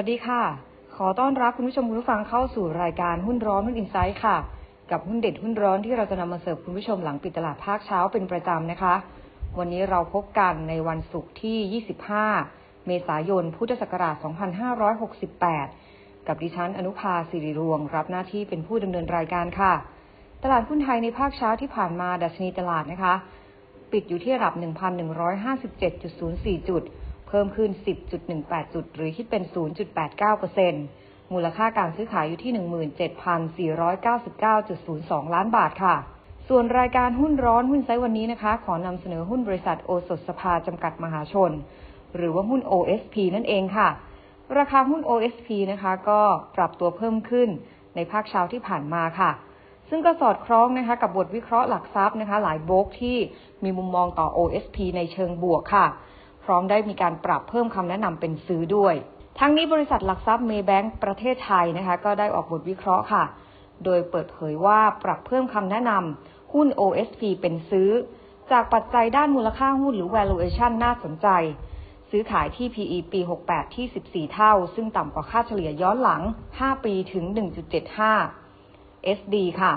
วัสดีค่ะ ขอต้อนรับคุณผู้ชมคุณผู้ฟังเข้าสู่รายการหุ้นร้อนหุ้นอินไซต์ค่ะ กับหุ้นเด็ดหุ้นร้อนที่เราจะนำมาเสิร์ฟคุณผู้ชมหลังปิดตลาดภาคเช้าเป็นประจำนะคะ วันนี้เราพบกันในวันศุกร์ที่ 25 เมษายน พุทธศักราช 2568 กับดิฉันอนุภาสิริรวง รับหน้าที่เป็นผู้ดำเนินรายการค่ะ ตลาดหุ้นไทยในภาคเช้าที่ผ่านมาดัชนีตลาดนะคะ ปิดอยู่ที่ระดับ 1,157.04 จุด เพิ่มขึ้น 10.18 จุด หรือคิดเป็น 0.89%มูลค่าการซื้อขายอยู่ที่ 17,499.02 ล้านบาทค่ะ ส่วนรายการหุ้นร้อนหุ้นไซต์วันนี้นะคะ ขอนำเสนอหุ้นบริษัทโอสถสภาจำกัดมหาชน หรือว่าหุ้น OSP นั่นเองค่ะ ราคาหุ้น OSP นะคะก็ปรับตัวเพิ่มขึ้นในภาคเช้าที่ผ่านมาค่ะซึ่งก็สอดคล้องนะคะกับบทวิเคราะห์หลักทรัพย์นะคะ หลายโบรกที่มีมุมมองต่อ OSP ในเชิงบวกค่ะ พร้อมได้มีการปรับเพิ่มคำแนะนำเป็นซื้อด้วย ทั้งนี้บริษัทหลักทรัพย์เมย์แบงก์ประเทศไทยนะคะก็ได้ออกบทวิเคราะห์ค่ะ โดยเปิดเผยว่าปรับเพิ่มคำแนะนำหุ้น OSP เป็นซื้อ จากปัจจัยด้านมูลค่าหุ้นหรือ valuation น่าสนใจ ซื้อขายที่ PE ปี 68 ที่ 14 เท่า ซึ่งต่ำกว่าค่าเฉลี่ยย้อนหลัง 5 ปีถึง 1.75 SD ค่ะ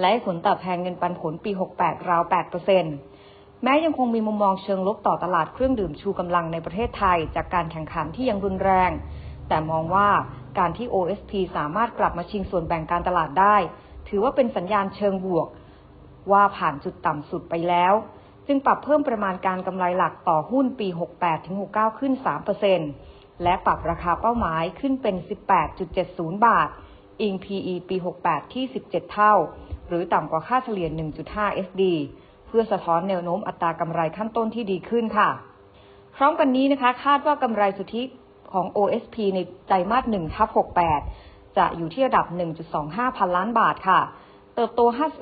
และผลตอบแทนเงินปันผลปี 68 ราว 8% แม้ยังคงมีมุมมองเชิงลบต่อตลาดเครื่องดื่มชูกำลังในประเทศไทย จากการแข่งขันที่ยังรุนแรง แต่มองว่าการที่ OSP สามารถกลับมาชิงส่วนแบ่งการตลาดได้ ถือว่าเป็นสัญญาณเชิงบวก ว่าผ่านจุดต่ำสุดไปแล้ว จึงปรับเพิ่มประมาณการกำไรหลักต่อหุ้นปี 68-69 ขึ้น 3%และปรับราคาเป้าหมายขึ้นเป็น 18.70 บาท อิง PE ปี 68 ที่ 17 เท่า หรือต่ำกว่าค่าเฉลี่ย 1.5 SD เพื่อสะท้อนแนวโน้มอัตรากำไรขั้นต้นที่ดีขึ้นค่ะ พร้อมกันนี้นะคะ คาดว่ากำไรสุทธิของ OSP ในไตรมาส1ทับ68 จะอยู่ที่ระดับ 1.25 พันล้านบาทค่ะ เติบโต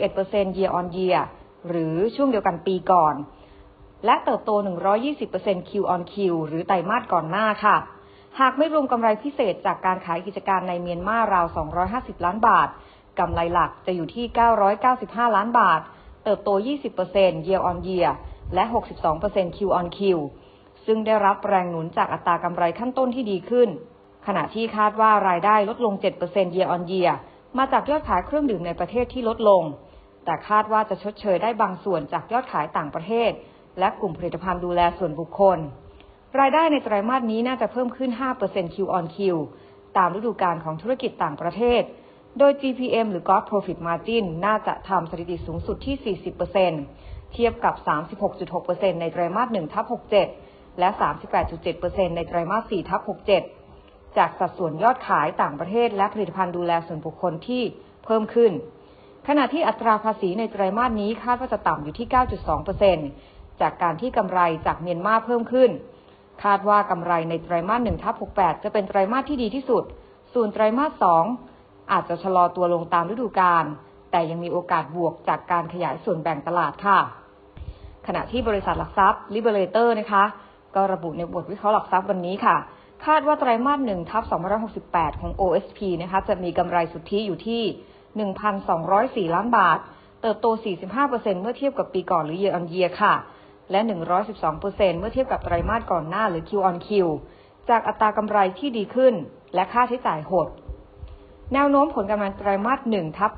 51% year on year หรือช่วงเดียวกันปีก่อน และเติบโต 120% Q on Q หรือไตรมาสก่อนหน้าค่ะ หากไม่รวมกำไรพิเศษจากการขายกิจการในเมียนมาราว 250 ล้านบาท กำไรหลักจะอยู่ที่ 995 ล้านบาท เติบโต 20% year on year และ 62% Q on Q ซึ่งได้รับแรงหนุนจากอัตรากำไรขั้นต้นที่ดีขึ้น ขณะที่คาดว่ารายได้ลดลง 7% year on year มาจากยอดขายเครื่องดื่มในประเทศที่ลดลง แต่คาดว่าจะชดเชยได้บางส่วนจากยอดขายต่างประเทศ และกลุ่มผลิตภัณฑ์ดูแลส่วนบุคคล รายได้ในไตรมาสนี้น่าจะเพิ่มขึ้น 5% Q on Q ตามฤดูกาลของธุรกิจต่างประเทศ โดย GPM หรือ Gross Profit Margin น่าจะทำสถิติสูงสุดที่ 40%เทียบกับ 36.6%ในไตรมาส1ทับ67 และ 38.7%ในไตรมาส4ทับ67 จากสัดส่วนยอดขายต่างประเทศและผลิตภัณฑ์ดูแลส่วนบุคคลที่เพิ่มขึ้น ขณะที่อัตราภาษีในไตรมาสนี้คาดว่าจะต่ำอยู่ที่ 9.2%จากการที่กำไรจากเมียนมาเพิ่มขึ้น คาดว่ากำไรในไตรมาส1ทับ68 จะเป็นไตรมาสที่ดีที่สุด ส่วนไตรมาส2 อาจจะชะลอตัวลงตามฤดูกาลแต่ยังมีโอกาสบวกจากการขยายส่วนแบ่งตลาดค่ะ ขณะที่บริษัทหลักทรัพย์ Liberator นะคะ ก็ระบุในบทวิเคราะห์หลักทรัพย์วันนี้ค่ะ คาดว่าไตรมาส1ทับ2568 ของ OSP นะคะจะมีกำไรสุทธิอยู่ที่ 1,204 ล้านบาท เติบโต 45%เมื่อเทียบกับปีก่อนหรือ year on year ค่ะ และ 112%เมื่อเทียบกับไตรมาสก่อนหน้าหรือ Q on Q จากอัตรากำไรที่ดีขึ้น และค่าใช้จ่ายหด แนวโน้มผลกำไรไตรมาส1ทับ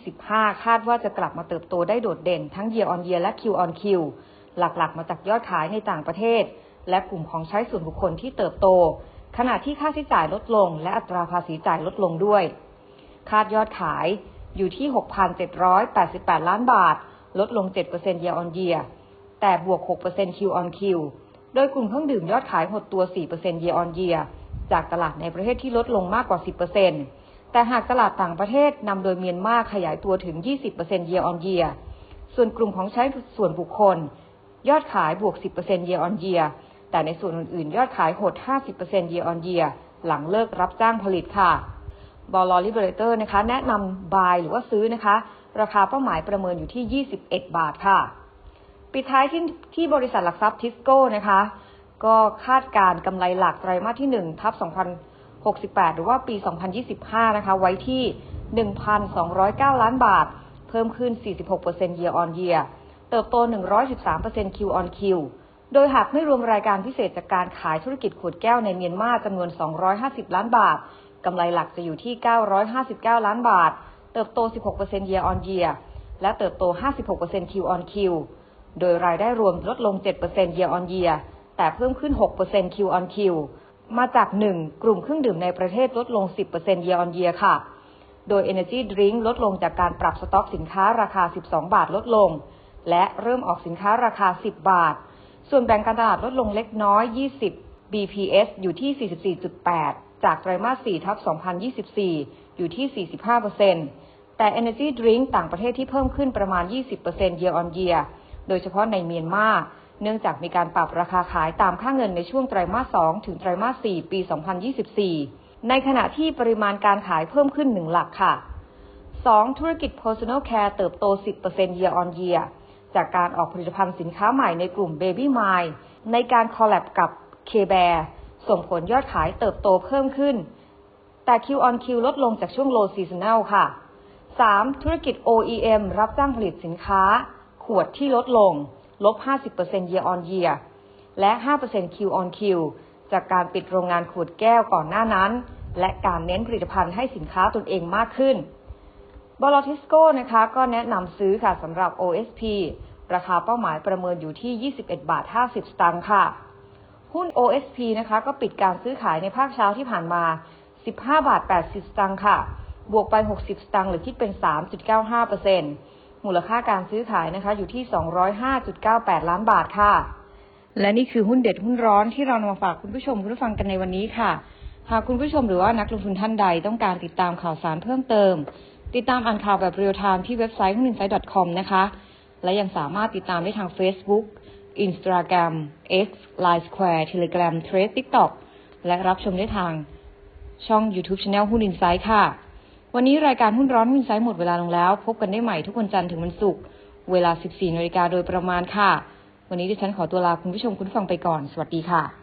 2025 คาดว่าจะกลับมาเติบโตได้โดดเด่น ทั้ง year on year และ Q on Q หลักๆ มาจากยอดขายในต่างประเทศ และกลุ่มของใช้ส่วนบุคคลที่เติบโต ขณะที่ค่าใช้จ่ายลดลง และอัตราภาษีจ่ายลดลงด้วย คาดยอดขายอยู่ที่ 6,788 ล้านบาท ลดลง 7% year on year แต่บวก 6% Q on Q โดยกลุ่มเครื่องดื่มยอดขายหดตัว 4% year on year จากตลาดในประเทศที่ลดลงมากกว่า 10% แต่หากตลาดต่างประเทศนำโดยเมียนมาขยายตัวถึง 20% year on year ส่วนกลุ่มของใช้ส่วนบุคคล ยอดขายบวก 10% year on year แต่ในส่วนอื่นๆ ยอดขายหด 50% year on year หลังเลิกรับจ้างผลิตค่ะบอลลอริเบเรเตอร์นะคะ แนะนำบายหรือว่าซื้อนะคะ ราคาเป้าหมายประเมินอยู่ที่ 21 บาทค่ะ ปิดท้ายที่ที่บริษัทหลักทรัพย์ทิสโก้นะคะ ก็คาดการกำไรหลักไตรมาสที่1ทับ 68 หรือว่าปี 2025 นะคะ ไว้ที่ 1,209 ล้านบาท เพิ่มขึ้น 46% year on year เติบโต 113% Q on Q โดยหากไม่รวมรายการพิเศษจากการขายธุรกิจขวดแก้วในเมียนมาจำนวน 250 ล้านบาท กำไรหลักจะอยู่ที่ 959 ล้านบาท เติบโต 16% year on year และเติบโต 56% Q on Q โดยรายได้รวมลดลง 7% year on year แต่เพิ่มขึ้น 6% Q on Q มาจาก 1. กลุ่มเครื่องดื่มในประเทศลดลง 10% year on year ค่ะ โดย Energy Drink ลดลงจากการปรับสต็อกสินค้าราคา 12 บาทลดลง และเริ่มออกสินค้าราคา 10 บาท ส่วนแบ่งการตลาดลดลงเล็กน้อย 20 BPS อยู่ที่ 44.8 จากไตรมาส 4 ทับ 2024 อยู่ที่ 45%แต่ Energy Drink ต่างประเทศที่เพิ่มขึ้นประมาณ 20% year on year โดยเฉพาะในเมียนมา เนื่องจากมีการปรับราคาขายตามค่าเงินในช่วงไตรมาส 2 ถึงไตรมาส 4 ปี 2024 ในขณะที่ปริมาณการขายเพิ่มขึ้น1หลักค่ะ 2. ธุรกิจ Personal Care เติบโต 10% year on year จากการออกผลิตภัณฑ์สินค้าใหม่ในกลุ่ม Baby m i ในการคอลแลบกับ K-Bear ส่งผลยอดขายเติบโตเพิ่มขึ้น แต่ Q on Q ลดลงจากช่วง low seasonal ค่ะ 3. ธุรกิจ OEM รับจ้างผลิตสินค้า ขวดที่ลดลง ลบ 50% year on year และ 5% Q on Q จากการปิดโรงงานขวดแก้วก่อนหน้านั้น และการเน้นผลิตภัณฑ์ให้สินค้าตนเองมากขึ้นบอลทิสโก้นะคะก็แนะนำซื้อค่ะสำหรับ OSP ราคาเป้าหมายประเมินอยู่ที่ 21 บาท 50 สตางค์ค่ะ หุ้น OSP นะคะ ก็ปิดการซื้อขายในภาคเช้าที่ผ่านมา 15 บาท 80 สตางค์ค่ะ บวกไป 60 สตางค์หรือคิดเป็น 3.95% มูลค่าการซื้อขายนะคะอยู่ที่ 205.98 ล้านบาทค่ะ และนี่คือหุ้นเด็ดหุ้นร้อนที่เรานำมาฝากคุณผู้ชมคุณผู้ฟังกันในวันนี้ค่ะ หากคุณผู้ชมหรือว่านักลงทุนท่านใดต้องการติดตามข่าวสารเพิ่มเติม ติดตามอ่านข่าวแบบเรียลไทม์ที่เว็บไซต์หุ้นอินไซต์ .com นะคะ และยังสามารถติดตามได้ทาง Facebook Instagram X Line Square Telegram Thread TikTok และรับชมได้ทางช่อง YouTube Channel หุ้นอินไซต์ค่ะ วันนี้รายการหุ้นร้อนหุ้นอินไซต์หมดเวลาลงแล้ว พบกันได้ใหม่ทุกวันจันทร์ถึงวันศุกร์เวลา 14นาฬิกาโดยประมาณค่ะ วันนี้ดิฉันขอตัวลาคุณผู้ชมคุณฟังไปก่อน สวัสดีค่ะ